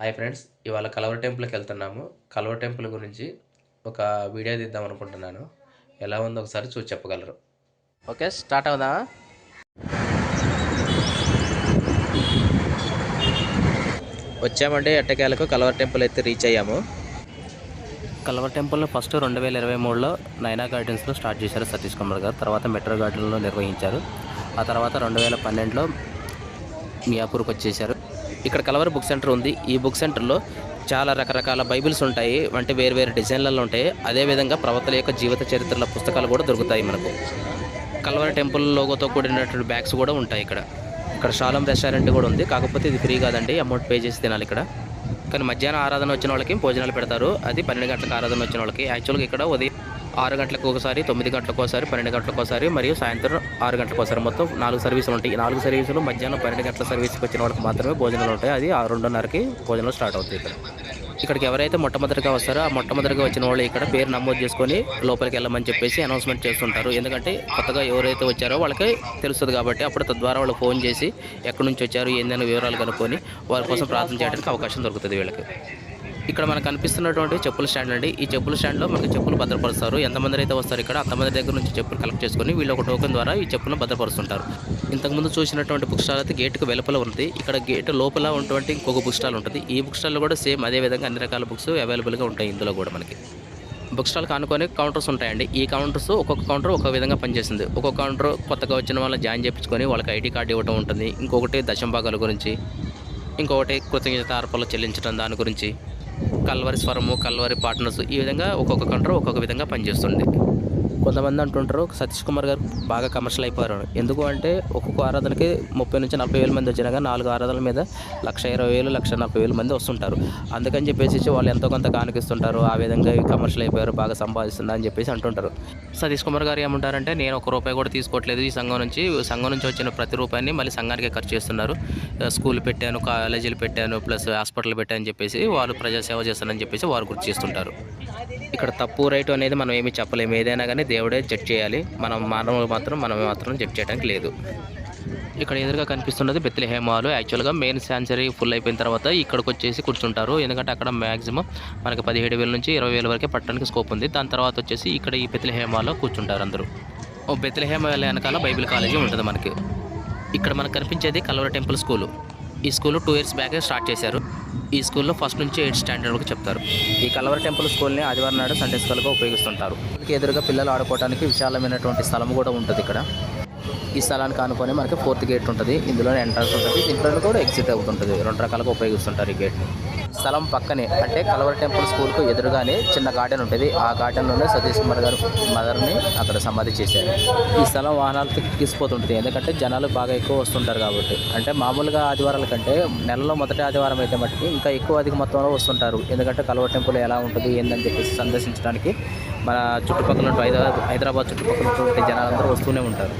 Hi friends ఇవాళ కలవర టెంపుల్కి వెళ్తున్నాము. కలవర టెంపుల్ గురించి ఒక వీడియో తీద్దాం అనుకుంటున్నాను. ఎలా ఉందో ఒకసారి చూసి చెప్పగలరు. ఓకే స్టార్ట్ అవుదా వచ్చామండి ఎట్టకేలకు కలవర టెంపుల్ అయితే రీచ్ అయ్యాము. కలవర టెంపుల్ ఫస్ట్ రెండు వేల ఇరవై మూడులో నైనా గార్డెన్స్లో స్టార్ట్ చేశారు సతీష్ కుమార్ గారు. తర్వాత మెట్రో గార్డెన్లో నిర్వహించారు. ఆ తర్వాత రెండు వేల పన్నెండులో మియాపూర్కి వచ్చేసారు ఇక్కడ కలవర బుక్ సెంటర్ ఉంది. ఈ బుక్ సెంటర్లో చాలా రకరకాల బైబిల్స్ ఉంటాయి. అంటే వేరు వేరు డిజైన్లలో ఉంటాయి. అదేవిధంగా ప్రవక్తల యొక్క జీవిత చరిత్రల పుస్తకాలు కూడా దొరుకుతాయి మనకు. కలవర టెంపుల్ లోగోతో కూడినటువంటి బ్యాగ్స్ కూడా ఉంటాయి ఇక్కడ. ఇక్కడ షాలం రెస్టారెంట్ కూడా ఉంది. కాకపోతే ఇది ఫ్రీ కాదండి. అమౌంట్ పే చేసి తినాలి ఇక్కడ. కానీ మధ్యాహ్నం ఆరాధన వచ్చిన వాళ్ళకి భోజనాలు పెడతారు. అది పన్నెండు గంటలకు ఆరాధన వచ్చిన వాళ్ళకి. యాక్చువల్గా ఇక్కడ ఉదయం ఆరు గంటలకు ఒకసారి తొమ్మిది గంటలకు ఒకసారి పన్నెండు గంటలకు ఒకసారి మరియు సాయంత్రం ఆరు గంటలకు ఒకసారి. మొత్తం నాలుగు సర్వీసులు ఉంటాయి. ఈ నాలుగు సర్వీసులు మధ్యాహ్నం పన్నెండు గంటల సర్వీస్కి వచ్చిన వాళ్ళకి మాత్రమే భోజనాలు ఉంటాయి. అది ఆ రెండున్నరకి భోజనాలు స్టార్ట్ అవుతాయి ఇక్కడ. ఇక్కడికి ఎవరైతే మొట్టమొదటిగా వస్తారో ఆ మొట్టమొదటిగా వచ్చిన వాళ్ళు ఇక్కడ పేరు నమోదు చేసుకొని లోపలికి వెళ్ళమని చెప్పేసి అనౌన్స్మెంట్ చేస్తుంటారు. ఎందుకంటే కొత్తగా ఎవరైతే వచ్చారో వాళ్ళకి తెలుస్తుంది కాబట్టి అప్పుడు తద్వారా వాళ్ళు ఫోన్ చేసి ఎక్కడి నుంచి వచ్చారు ఏందైనా వివరాలు కనుక్కొని వారి కోసం ప్రార్థన చేయడానికి అవకాశం దొరుకుతుంది వీళ్ళకి. ఇక్కడ మనకు కనిపిస్తున్నటువంటి చెప్పుల స్టాండ్ అండి. ఈ చెప్పుల స్టాండ్లో మనకి చెప్పులు భద్రపరుస్తారు. ఎంతమంది అయితే వస్తారు ఇక్కడ అంతమంది దగ్గర నుంచి చెప్పులు కలెక్ట్ చేసుకొని వీళ్ళు ఒక టోకెన్ ద్వారా ఈ చెప్పులను భద్రపరుస్తుంటారు. ఇంతకుముందు చూసినటువంటి బుక్ స్టాల్ అయితే గేట్కు వెలుపల ఉంది. ఇక్కడ గేట్ లోపల ఉన్నటువంటి ఇంకొక బుక్ స్టాల్ ఉంటుంది. ఈ బుక్ స్టాల్లో కూడా సేమ్ అదే విధంగా అన్ని రకాల బుక్స్ అవైలబుల్గా ఉంటాయి ఇందులో కూడా మనకి. బుక్ స్టాల్ కానుకొని కౌంటర్స్ ఉంటాయండి. ఈ కౌంటర్స్ ఒక్కొక్క కౌంటర్ ఒక విధంగా పనిచేస్తుంది. ఒక్కొక్క కౌంటర్ కొత్తగా వచ్చిన వాళ్ళని జాయిన్ చేయించుకొని వాళ్ళకి ఐడి కార్డు ఇవ్వడం ఉంటుంది. ఇంకొకటి దశంభాగాల గురించి ఇంకొకటి కృతజ్ఞత అర్పణలు చెల్లించడం దాని గురించి. కల్వరి స్వరము కల్వరి పార్ట్నర్స్ ఈ విధంగా ఒక్కొక్క కంట్రో ఒక్కొక్క విధంగా పనిచేస్తుంది. కొంతమంది అంటుంటారు సతీష్ కుమార్ గారు బాగా కమర్షియల్ అయిపోయారు ఎందుకు అంటే ఒక్కొక్క ఆరాధనకి ముప్పై నుంచి నలభై వేల మంది వచ్చినా కానీ నాలుగు ఆరాధనల మీద లక్ష ఇరవై వేలు లక్ష నలభై వేల మంది వస్తుంటారు. అందుకని చెప్పేసి వాళ్ళు ఎంతో కొంత కానికిస్తుంటారు ఆ విధంగా కమర్షియల్ అయిపోయారు బాగా సంపాదిస్తుంది అని చెప్పేసి అంటుంటారు. సతీష్ కుమార్ గారు ఏమంటారంటే నేను ఒక రూపాయి కూడా తీసుకోవట్లేదు ఈ సంఘం నుంచి. సంఘం నుంచి వచ్చిన ప్రతి రూపాయిని మళ్ళీ సంఘానికి ఖర్చు చేస్తున్నారు. స్కూల్ పెట్టాను కాలేజీలు పెట్టాను ప్లస్ హాస్పిటల్ పెట్టాను చెప్పేసి వాళ్ళు ప్రజాసేవ చేస్తానని చెప్పేసి వారు గుర్తు చేస్తుంటారు. ఇక్కడ తప్పు రైట్ అనేది మనం ఏమి చెప్పలేము. ఏదైనా కానీ దేవుడే జడ్జ్ చేయాలి. మనం మానవులు మాత్రం మనం మాత్రం జడ్జ్ చేయడానికి లేదు. ఇక్కడ ఎదురుగా కనిపిస్తున్నది బెత్తిలి హేమాలు యాక్చువల్గా మెయిన్ శాంచరీ ఫుల్ అయిపోయిన తర్వాత ఇక్కడికి వచ్చేసి కూర్చుంటారు. ఎందుకంటే అక్కడ మ్యాక్సిమం మనకి పదిహేడు వేల నుంచి ఇరవై వేల వరకే పట్టడానికి స్కోప్ ఉంది. దాని తర్వాత వచ్చేసి ఇక్కడ ఈ బెత్తిలి హేమాలో కూర్చుంటారు అందరూ. ఓ బెత్తిలి హేమ వెనకాల బైబిల్ కాలేజీ ఉంటుంది మనకి. ఇక్కడ మనకు కనిపించేది కలవర టెంపుల్ స్కూలు. ఈ school two years back start చేశారు. ఈ స్కూల్లో ఫస్ట్ నుంచి ఎయిత్ స్టాండర్డ్ వరకు చెప్తారు. ఈ కలవర టెంపుల్ స్కూల్ని ఆదివారం నాడు సండే స్కూల్గా ఉపయోగిస్తుంటారు. ఎదురుగా పిల్లలు ఆడుకోవడానికి విశాలమైనటువంటి స్థలం కూడా ఉంటుంది ఇక్కడ. ఈ స్థలానికి ఆనుకొని మనకి ఫోర్త్ గేట్ ఉంటుంది. ఇందులోనే ఎంట్రన్స్ ఉంటుంది. దీంట్లో కూడా ఎగ్జిట్ అవుతుంటుంది. రెండు రకాలుగా ఉపయోగిస్తుంటారు ఈ గేట్ని. స్థలం పక్కనే అంటే కలవర టెంపుల్ స్కూల్కు ఎదురుగానే చిన్న గార్డెన్ ఉంటుంది. ఆ గార్డెన్లోనే సతీష్ కుమార్ గారు మదర్ని అక్కడ సమాధి చేశారు. ఈ స్థలం వాహనాలతో తీసుకుపోతుంటుంది ఎందుకంటే జనాలు బాగా ఎక్కువ వస్తుంటారు కాబట్టి. అంటే మామూలుగా ఆదివారాల కంటే నెలలో మొదటి ఆదివారం అయితే మటుకు ఇంకా ఎక్కువ అధిక మొత్తంలో వస్తుంటారు. ఎందుకంటే కలవర టెంపుల్ ఎలా ఉంటుంది ఏందని చెప్పేసి సందర్శించడానికి మన చుట్టుపక్కల హైదరాబాద్ హైదరాబాద్ చుట్టుపక్కల ఉన్నటువంటి జనాలందరూ వస్తూనే ఉంటారు.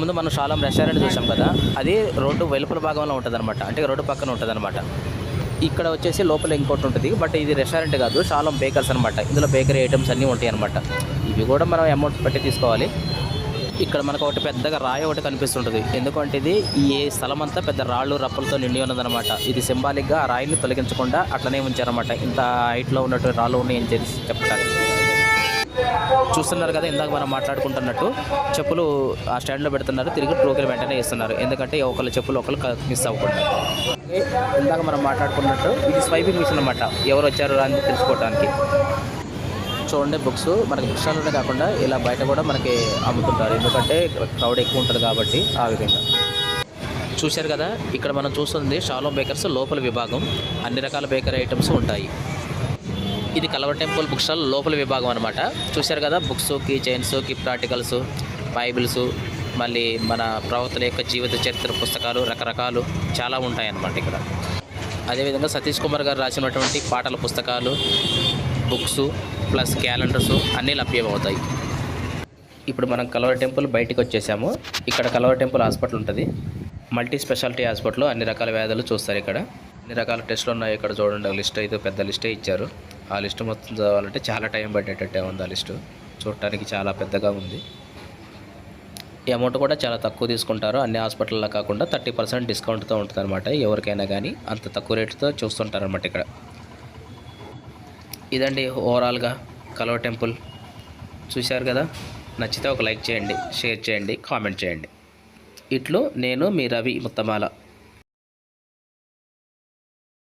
ముందు మనం షాలం రెస్టారెంట్ చూసాం కదా అది రోడ్డు వెలుపల భాగంలో ఉంటుంది అనమాట అంటే రోడ్డు పక్కన ఉంటుంది అనమాట ఇక్కడ వచ్చేసి లోపల ఇంకోటి ఉంటుంది. బట్ ఇది రెస్టారెంట్ కాదు షాలం బేకర్స్ అనమాట ఇందులో బేకరీ ఐటమ్స్ అన్నీ ఉంటాయి అనమాట ఇవి కూడా మనం అమౌంట్ పెట్టి తీసుకోవాలి. ఇక్కడ మనకు ఒకటి పెద్దగా రాయి ఒకటి కనిపిస్తుంటుంది. ఎందుకంటే ఇది ఈ స్థలం అంతా పెద్ద రాళ్ళు రప్పలతో నిండి ఉన్నదన్నమాట. ఇది సింబాలిక్గా ఆ రాయిని తొలగించకుండా అట్లనే ఉంచారనమాట ఇంత హైట్లో ఉన్నటువంటి రాళ్ళు ఉన్నాయని చెప్పి చెప్పడానికి. చూస్తున్నారు కదా ఇందాక మనం మాట్లాడుకుంటున్నట్టు చెప్పులు ఆ స్టాండ్లో పెడుతున్నారు తిరిగి టోకెన్ వెంటనే ఇస్తున్నారు ఎందుకంటే ఒకళ్ళ చెప్పులు ఒకళ్ళు మిస్ అవ్వకుండా. ఇందాక మనం మాట్లాడుకున్నట్టు ఇది స్వైపింగ్ మిషన్ అనమాట ఎవరు వచ్చారు అని తెలుసుకోవడానికి చూడండి బుక్స్ మనకి బుక్ స్టాల్లోనే కాకుండా ఇలా బయట కూడా మనకి అమ్ముతుంటారు. ఎందుకంటే క్రౌడ్ ఎక్కువ ఉంటుంది కాబట్టి ఆ విధంగా. చూశారు కదా ఇక్కడ మనం చూస్తుంది షాలో బేకర్స్ లోపల విభాగం. అన్ని రకాల బేకరీ ఐటమ్స్ ఉంటాయి. ఇది కలవ టెంపుల్ బుక్ స్టాల్ లోపల విభాగం అనమాట చూశారు కదా books key chains gift articles bibles మళ్ళీ మన ప్రవర్తన యొక్క జీవిత చరిత్ర పుస్తకాలు రకరకాలు చాలా ఉంటాయన్నమాట ఇక్కడ. అదేవిధంగా సతీష్ కుమార్ గారు రాసినటువంటి పాటల పుస్తకాలు బుక్స్ ప్లస్ క్యాలెండర్స్ అన్నీ లభ్యమవుతాయి. ఇప్పుడు మనం కలవ టెంపుల్ బయటికి వచ్చేసాము. ఇక్కడ కలవ టెంపుల్ హాస్పిటల్ ఉంటుంది. మల్టీ స్పెషాలిటీ హాస్పిటల్ అన్ని రకాల వ్యాధులు చూస్తారు ఇక్కడ. అన్ని రకాల టెస్టులు ఉన్నాయి. ఇక్కడ చూడండి లిస్ట్ అయితే పెద్ద లిస్టే ఇచ్చారు. ఆ లిస్ట్ మొత్తం చదవాలంటే చాలా టైం పట్టేటట్టే ఉంది ఆ లిస్టు. చూడటానికి చాలా పెద్దగా ఉంది. అమౌంట్ కూడా చాలా తక్కువ తీసుకుంటారు. అన్ని హాస్పిటల్లో కాకుండా థర్టీ పర్సెంట్ డిస్కౌంట్తో ఉంటుంది అనమాట ఎవరికైనా కానీ అంత తక్కువ రేటుతో చూస్తుంటారనమాట ఇక్కడ. ఇదండి ఓవరాల్గా కలవ టెంపుల్. చూశారు కదా? నచ్చితే ఒక లైక్ చేయండి షేర్ చేయండి కామెంట్ చేయండి. ఇట్లు నేను మీ రవి ముత్తమాల.